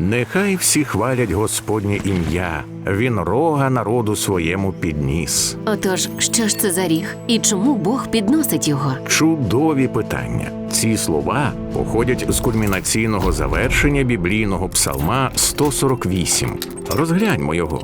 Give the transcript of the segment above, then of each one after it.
Нехай всі хвалять Господнє ім'я, він рога народу своєму підніс. Отож, що ж це за ріг і чому Бог підносить його? Чудові питання. Ці слова походять з кульмінаційного завершення біблійного псалма 148. Розгляньмо його.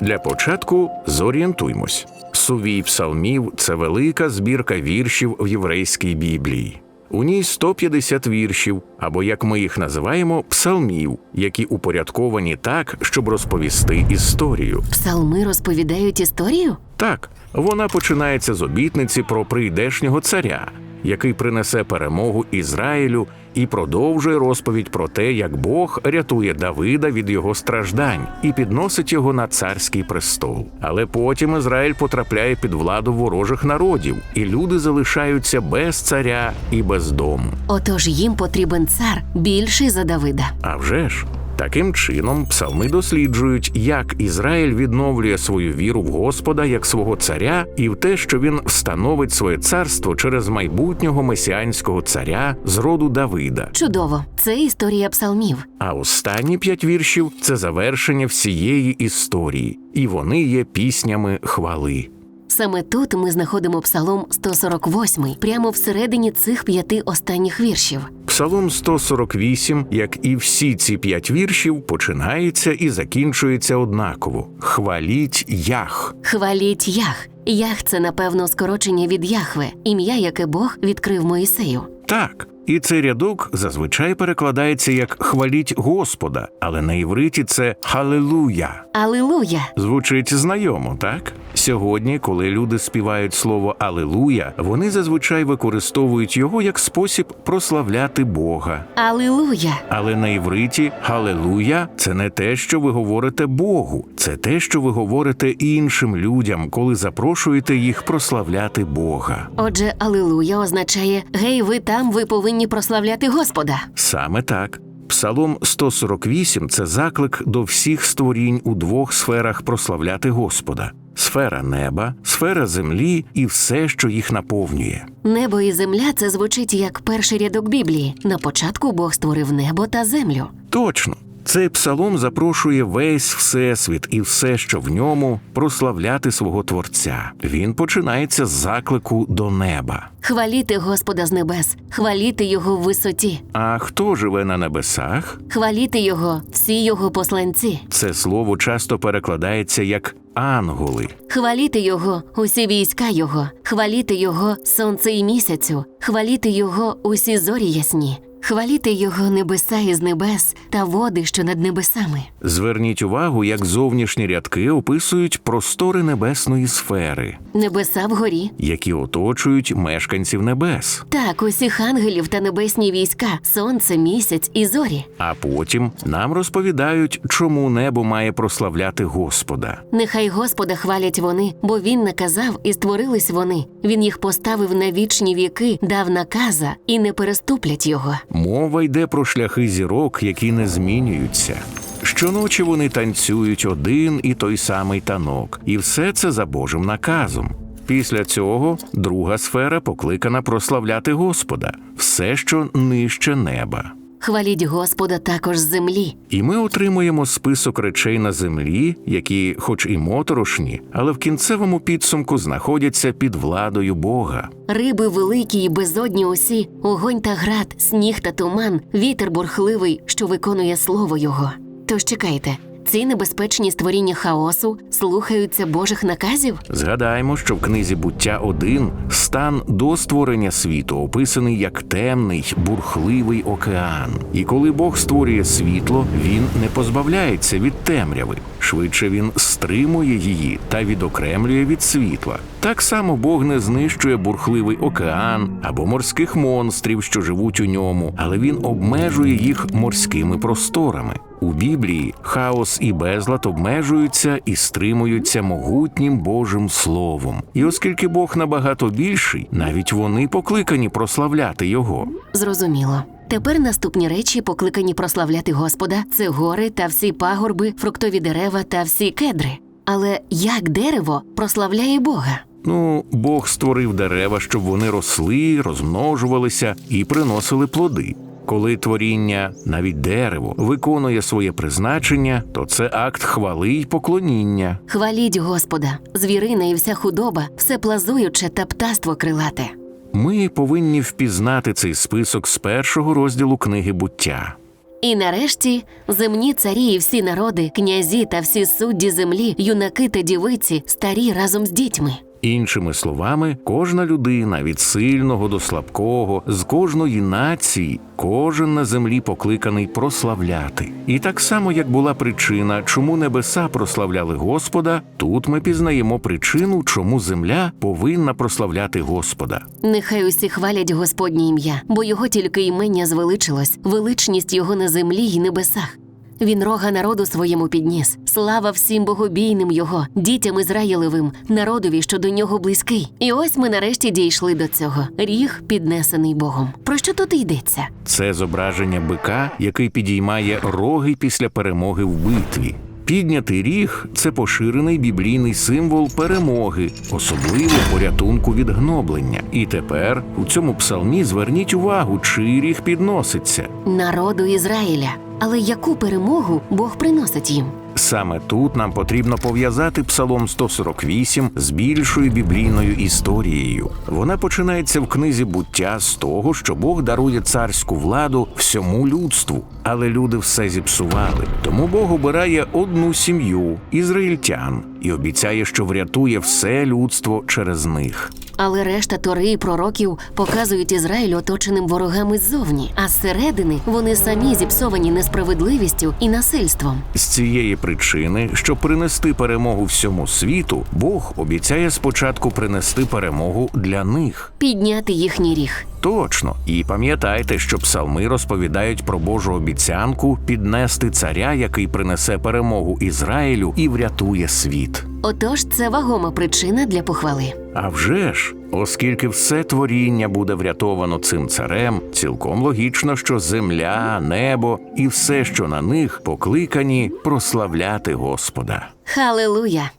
Для початку зорієнтуймось. Сувій псалмів це велика збірка віршів в єврейській Біблії. У ній 150 віршів, або як ми їх називаємо, псалмів, які упорядковані так, щоб розповісти історію. Псалми розповідають історію? Так, вона починається з обітниці про прийдешнього царя, який принесе перемогу Ізраїлю і продовжує розповідь про те, як Бог рятує Давида від його страждань і підносить його на царський престол. Але потім Ізраїль потрапляє під владу ворожих народів, і люди залишаються без царя і без дому. Отож їм потрібен цар більший за Давида. А вже ж, таким чином псалми досліджують, як Ізраїль відновлює свою віру в Господа як свого царя і в те, що він встановить своє царство через майбутнього месіанського царя з роду Давида. Чудово, це історія псалмів. А останні п'ять віршів це завершення всієї історії, і вони є піснями хвали. Саме тут ми знаходимо псалом 148, прямо всередині цих п'яти останніх віршів. Псалом 148, як і всі ці п'ять віршів, починається і закінчується однаково: хваліть ях. Хваліть Ях. Ях це напевно скорочення від Яхве, ім'я, яке Бог відкрив Моїсею. Так, і цей рядок зазвичай перекладається як хваліть Господа, але на івриті це Халилуя. Алилуя! Звучить знайомо, так? Сьогодні, коли люди співають слово Алилуя, вони зазвичай використовують його як спосіб прославляти Бога. Алилуя! Але на івриті Халилуя це не те, що ви говорите Богу, це те, що ви говорите іншим людям, коли запрошуєте їх прославляти Бога. Отже, Алилуя означає Гей, ви там, ви повинні прославляти Господа. Саме так. Псалом 148 це заклик до всіх створінь у двох сферах прославляти Господа: сфера неба, сфера землі і все, що їх наповнює. Небо і земля це звучить як перший рядок Біблії. На початку Бог створив небо та землю. Точно. Цей псалом запрошує весь всесвіт і все, що в ньому, прославляти свого Творця. Він починається з заклику до неба. Хваліти Господа з небес, хваліти Його в висоті, А хто живе на небесах? хваліти Його, всі Його посланці, Це слово часто перекладається як ангели. хваліти Його, усі війська Його, хваліти Його сонце і місяцю, хваліти Його усі зорі ясні, хваліти Його небеса із небес та води, що над небесами. Зверніть увагу, як зовнішні рядки описують простори небесної сфери, Небеса вгорі. які оточують мешканців небес. Так, усіх ангелів та небесні війська, сонце, місяць і зорі. А потім нам розповідають, чому небо має прославляти Господа. Нехай Господа хвалять вони, бо Він наказав і створились вони. Він їх поставив на вічні віки, дав наказа і не переступлять його. Мова йде про шляхи зірок, які не змінюються. Щоночі вони танцюють один і той самий танок, і все це за Божим наказом. Після цього друга сфера покликана прославляти Господа, все, що нижче неба. Хваліть Господа також з землі. І ми отримуємо список речей на землі, які, хоч і моторошні, але в кінцевому підсумку знаходяться під владою Бога. Риби великі й безодні усі, огонь та град, сніг та туман, вітер бурхливий, що виконує слово його. Тож чекайте, ці небезпечні створіння хаосу слухаються Божих наказів? Згадаємо, що в книзі буття 1 стан до створення світу описаний як темний, бурхливий океан. І коли Бог створює світло, він не позбавляється від темряви. Швидше він стримує її та відокремлює від світла. Так само Бог не знищує бурхливий океан або морських монстрів, що живуть у ньому, але він обмежує їх морськими просторами. У Біблії хаос і безлад обмежуються і стримуються могутнім Божим Словом. І оскільки Бог набагато більший, навіть вони покликані прославляти його. Зрозуміло. Тепер наступні речі, покликані прославляти Господа, це гори та всі пагорби, фруктові дерева та всі кедри. Але як дерево прославляє Бога? Ну, Бог створив дерева, щоб вони росли, розмножувалися і приносили плоди. Коли творіння, навіть дерево, виконує своє призначення, то це акт хвали й поклоніння. Хваліть Господа, звірина і вся худоба, все плазуюче та птаство крилате. Ми повинні впізнати цей список з першого розділу книги буття. І нарешті земні царі і всі народи, князі та всі судді землі, юнаки та дівиці, старі разом з дітьми. Іншими словами, кожна людина від сильного до слабкого, з кожної нації, кожен на землі покликаний прославляти. І так само, як була причина, чому небеса прославляли Господа, тут ми пізнаємо причину, чому земля повинна прославляти Господа. Нехай усі хвалять Господнє ім'я, бо його тільки імення звеличилось, величність його на землі й небесах. Він рога народу своєму підніс. Слава всім богобійним його, дітям Ізраїлевим, народові, що до нього близький. І ось ми нарешті дійшли до цього. Ріг піднесений Богом. Про що тут йдеться? Це зображення бика, який підіймає роги після перемоги в битві. Піднятий ріг це поширений біблійний символ перемоги, особливо порятунку від гноблення. І тепер у цьому псалмі зверніть увагу, чий ріг підноситься. Народу Ізраїля. Але яку перемогу Бог приносить їм? Саме тут нам потрібно пов'язати Псалом 148 з більшою біблійною історією. Вона починається в книзі буття з того, що Бог дарує царську владу всьому людству, але люди все зіпсували. Тому Бог обирає одну сім'ю ізраїльтян і обіцяє, що врятує все людство через них. Але решта тори і пророків показують Ізраїль оточеним ворогами ззовні, а зсередини вони самі зіпсовані несправедливістю і насильством. З цієї причини, щоб принести перемогу всьому світу, Бог обіцяє спочатку принести перемогу для них. Підняти їхній ріг. Точно, і пам'ятайте, що псалми розповідають про Божу обіцянку піднести царя, який принесе перемогу Ізраїлю і врятує світ. Отож, це вагома причина для похвали. А вже ж, оскільки все творіння буде врятовано цим царем, цілком логічно, що земля, небо і все, що на них, покликані прославляти Господа. Халилуя!